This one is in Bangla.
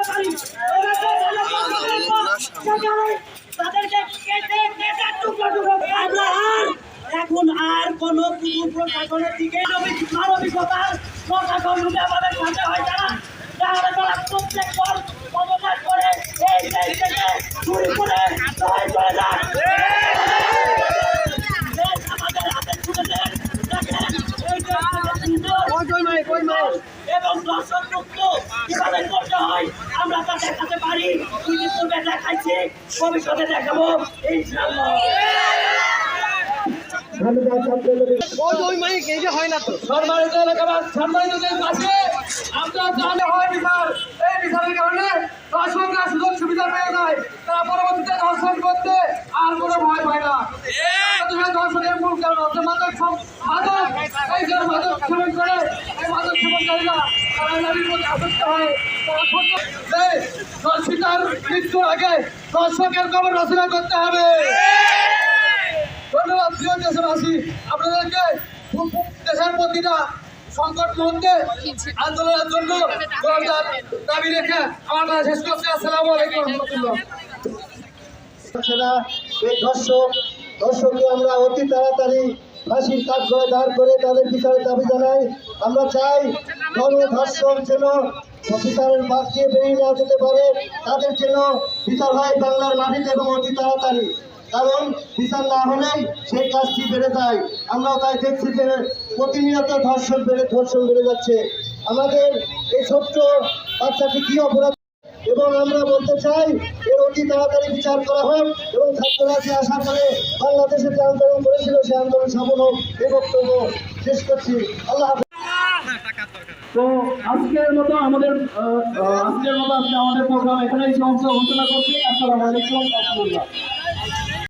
পারি আর এখন আর কোনো পুকুর প্রশাসনের দিকে মানবিক- মানবিকতার প্রশাসন রূপে আমাদের হয় যারা তাহলে তারা পর করে ভবিষ্যতে দেখাবো ইনশাআল্লাহ। সম্মানিত এলাকাবাস সম্মানিতদের পাশে আমরা জানে হয় বিচার এই বিচারের কারণে দর্শকরা সুযোগ সুবিধা পেয়ে যায়। তারা পরবর্তীতে দর্শন করতে আর কোনো ভয় পায় না। দর্শকের মূল কারণ মাদক মাদক এই যে মাদক সেবন করে এই মাদক সেবনকারীরা তারা নারীর প্রতি আসক্ত আগে দর্শকের খবর রচনা করতে হবে। ধন্যবাদ, প্রিয় দেশবাসী। আপনাদেরকে দেশের প্রতিটা সংকট মুহূর্তে আন্দোলনের জন্য দাবি রেখে আমার শেষ করছি। আসসালামু দর্শক, দর্শককে আমরা অতি তাড়াতাড়ি ফাঁসির করে দাঁড় করে তাদের বিচারের দাবি জানাই। আমরা চাই গণধর্ষক যেন বিচারের বাদ দিয়ে বেরিয়ে না যেতে পারে। তাদের যেন বিচার হয় বাংলার মাটিতে এবং অতি তাড়াতাড়ি। কারণ বিচার না হলেই সেই কাজটি বেড়ে যায়। আমরাও তাই দেখছি যে প্রতিনিয়ত ধর্ষণ বেড়ে ধর্ষণ বেড়ে যাচ্ছে। আমাদের এই ছোট্ট বাচ্চাটি কি অপরাধ এবং আমরা বলতে চাই, এর অতি তাড়াতাড়ি বিচার করা হোক এবং ছাত্ররা যে আশা করে বাংলাদেশে যে আন্দোলন করেছিল, সে আন্দোলন সফল হোক এ বক্তব্য শেষ করছি। আল্লাহ। তো আজকের মতো আমাদের আজকের মতো আজকে আমাদের প্রোগ্রাম এখানেই সমস্ত ঘোষণা করছি। আসসালামু আলাইকুম। রহমতুল্লাহ